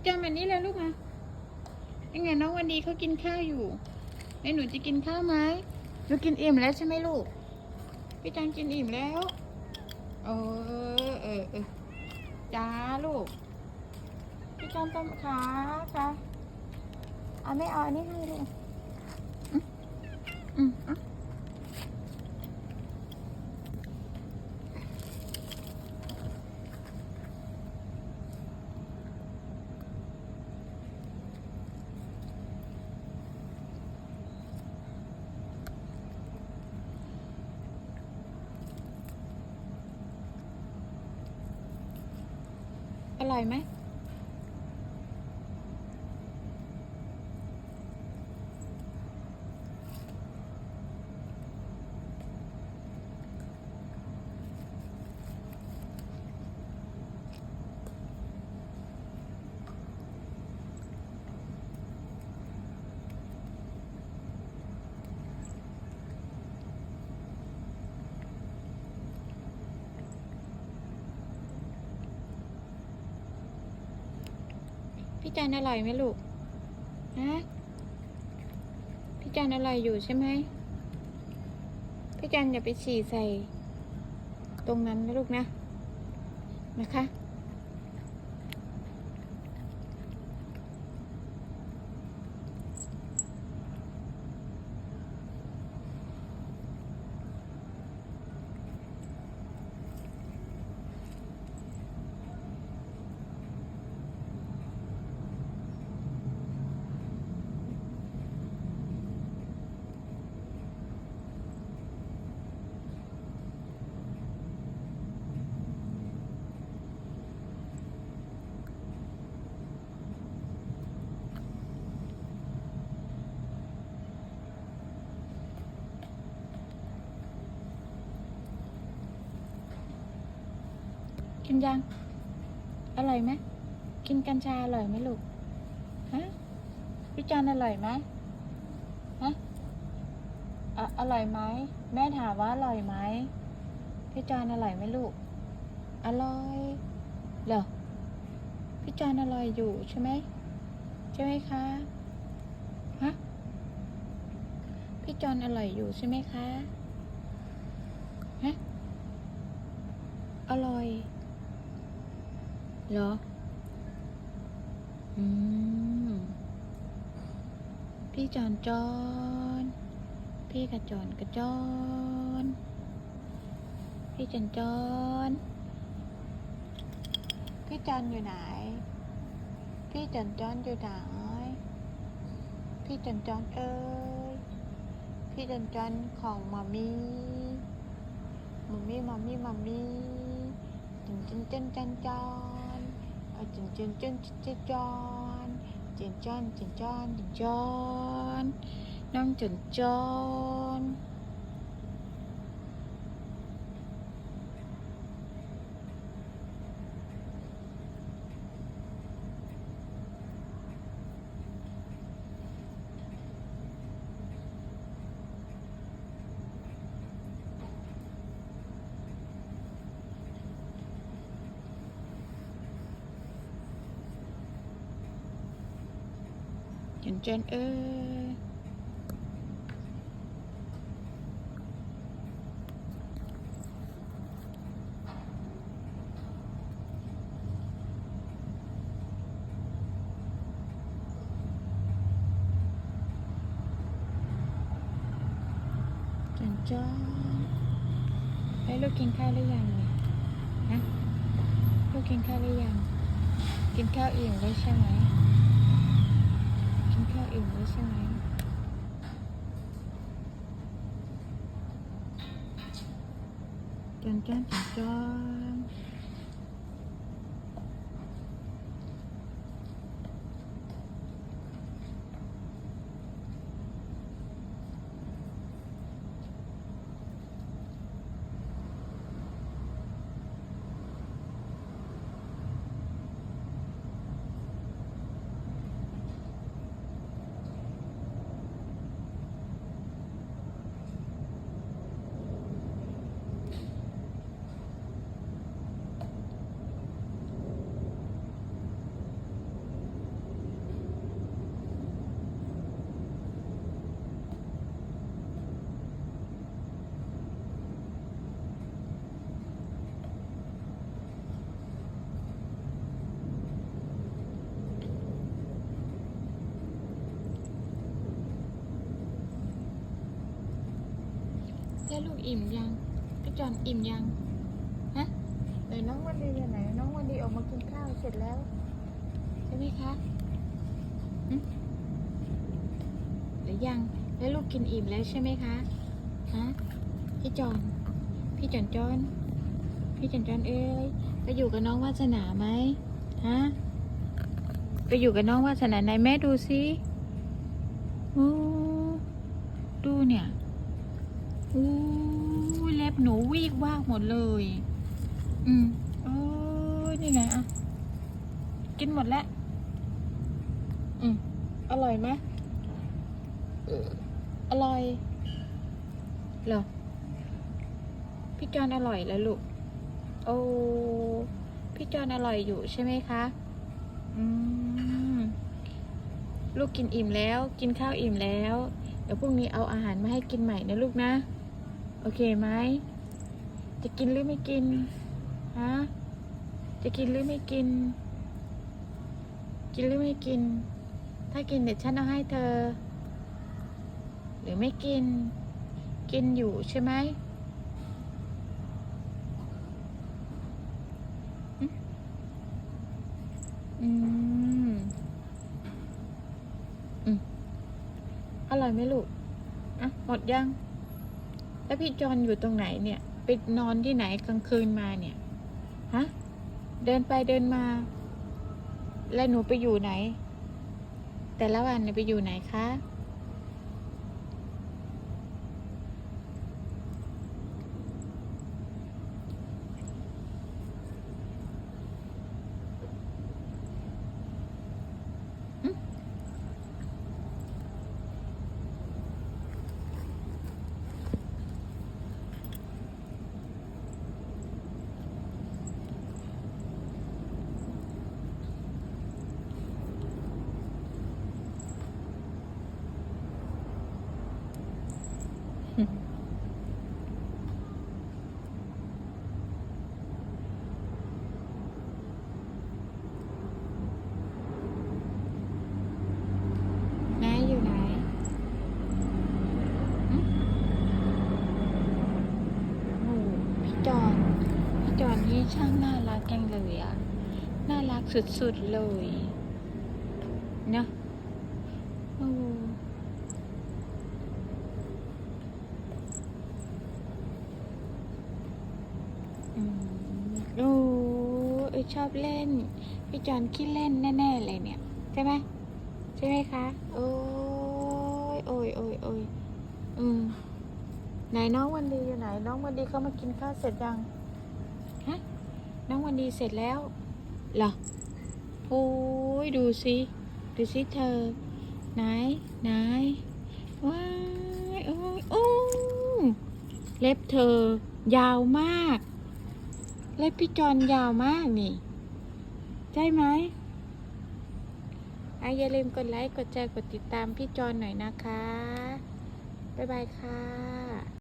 พี่จันแบบนี้เลยลูกมายังไงน้องวันดีเขากินข้าวอยู่แล้วหนูจะกินข้าวไหมหนูกินอิ่มแล้วใช่ไหมลูก พี่จันกินอิ่มแล้ว เออเออเออจ้าลูก พี่จันต้มขาค่ะเอาไม่เอาอันนี้ให้ลูกอืมอืมอะ อร่อยไหม พี่จันอร่อยไหมลูกฮะพี่จันอร่อยอยู่ใช่ไหมพี่จันอย่าไปฉี่ใส่ ตรงนั้นนะลูกนะ นะคะ กินยัง อร่อยไหมกินกัญชาอร่อยไหมลูก ฮะพี่จันอร่อยไหมฮะอะอร่อยไหมแม่ถามว่าอร่อยไหมพี่จอนอร่อยไหมลูก อร่อยเหรอพี่จอนอร่อยอยู่ใช่ไหมใช่ไหมคะฮะพี่จอนอร่อยอยู่ใช่ไหมคะฮะอร่อย เหรอ อืม พี่จอนจอน พี่กระจอนกระจอน พี่จอนจอน พี่จอนอยู่ไหน พี่จอนจอนอยู่ไหน พี่จอนจอนเอ้ย พี่จอนจอนของมามีมามีมามีมามีจินจินจินจันจอน ចិញ្ចឹមចិញ្ចឹមចិញ្ចឹមចិញ្ចឹមចិញ្ចឹមចិញ្ចឹមនំចិញ្ចឹម นน้องจนจออจนเอ้ยจนจอนแล้ลูกกินข้าวหรือยังเนี่ยฮะลูกกินข้าวหรือยัง กินข้าวอิ่มแล้วใช่ไหม แค่อิ่มด้วใช่ไหมจอนจอนจอย ล้วลูกอิ่มยังพี่จอนอิ่มยังฮะไหนน้องวันดีอยู่ไหนน้องวันดีออกมากินข้าวเสร็จแล้วใช่ไหมคะหึหรือยังแล้วลูกกินอิ่มแล้วใช่ไหมคะฮะพี่จอนพี่จอนจอนพี่จอนจอนเอ้ยไปอยู่กับน้องวาสนาไหมฮะไปอยู่กับน้องวาสนาไหนแม่ดูสิโอ้ดูเนี่ย อู้เล็บหนูวีกว่ากหมดเลย อืมโอ้ยนี่ไงอะ กินหมดแล้ว อืมอร่อยไหมอออร่อยเหรอ พี่จอนอร่อยแล้วลูก โอ้ พี่จอนอร่อยอยู่ใช่ไหมคะ อืม ลูกกินอิ่มแล้ว กินข้าวอิ่มแล้ว เดี๋ยวพรุ่งนี้เอาอาหารมาให้กินใหม่นะลูกนะ โอเคไหม จะกินหรือไม่กิน ฮะ จะกินหรือไม่กิน กินหรือไม่กิน ถ้ากินเดี๋ยวฉันเอาให้เธอ หรือไม่กิน กินอยู่ใช่ไหมอืม อืมอืมอร่อยไหมลูก อะ หมดยัง แล้วพี่จอนอยู่ตรงไหนเนี่ยไปนอนที่ไหนกลางคืนมาเนี่ยฮะเดินไปเดินมา แล้วหนูไปอยู่ไหน แต่ละวันเนี่ยไปอยู่ไหนคะ นายอยู่ไหนหึโอ้พี่จอน พี่จอนนี่ ช่างน่ารักจังเลยอะ น่ารักสุดๆเลยเนอะโอ้โอ้เอยชอบเล่น พี่จอนขี้เล่นแน่ๆเลยเนี่ย ใช่ไหมใช่ไหมคะ โอ้ยโอ้ยโอ้ยโอ้ยอืมไหนน้องวันดีอยู่ไหน น้องวันดีเขามากินข้าวเสร็จยัง น้องวันดีเสร็จแล้วเหรอโอ้ยดูสิดูสิเธอ ไหนไหนว้ายโอ้ยโอ้เล็บเธอยาวมาก เล็บพี่จอนยาวมากนี่ ใช่ไหมออย่าลืมกดไลค์ กดแชร์ กดติดตามพี่จอนหน่อยนะคะ บ๊ายบายค่ะ